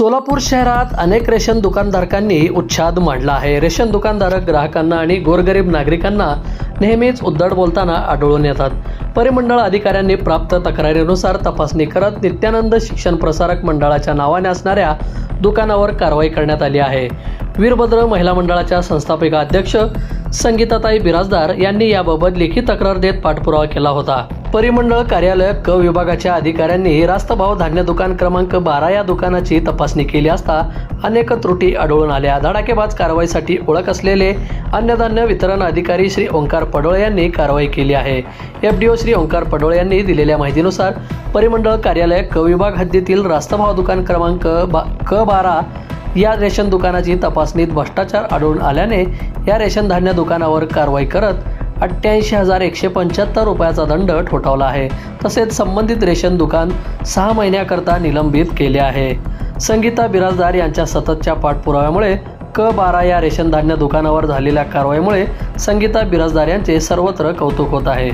सोलापूर शहरात अनेक रेशन दुकानधारकांनी उच्छाद मांडला आहे. रेशन दुकानधारक ग्राहकांना आणि गोरगरीब नागरिकांना नेहमीच उद्धड बोलताना आढळून येतात. परिमंडळ अधिकाऱ्यांनी प्राप्त तक्रारीनुसार तपासणी करत नित्यानंद शिक्षण प्रसारक मंडळाच्या नावाने असणाऱ्या दुकानावर कारवाई करण्यात आली आहे. वीरभद्र महिला मंडळाच्या संस्थापिका अध्यक्ष संगीताताई बिराजदार यांनी याबाबत लेखी तक्रार देत पाठपुरावा केला होता. परिमंडळ कार्यालय क विभागाच्या अधिकाऱ्यांनी रास्तभाव धान्य दुकान क्रमांक बारा या दुकानाची तपासणी केली असता अनेक त्रुटी आढळून आल्या. धडाकेबाज कारवाईसाठी ओळख असलेले अन्नधान्य वितरण अधिकारी श्री ओंकार पडोळे यांनी कारवाई केली आहे. F D O Shri Omkar Padole यांनी दिलेल्या माहितीनुसार परिमंडळ कार्यालय क विभाग हद्दीतील रास्तभाव दुकान क्रमांक बा क बारा या रेशन दुकानाची तपासणीत भ्रष्टाचार आढळून आल्याने या रेशन धान्य दुकानावर कारवाई करत अठ्ठ्याऐंशी हजार एकशे पंच्याहत्तर रुपयाचा दंड ठोठावला आहे. तसेच संबंधित रेशन दुकान सहा महिन्याकरता निलंबित केले आहे. संगीता बिराजदार यांच्या सततच्या पाठपुराव्यामुळे क बारा या रेशन धान्य दुकानावर झालेल्या कारवाईमुळे संगीता बिराजदार यांचे सर्वत्र कौतुक होत आहे.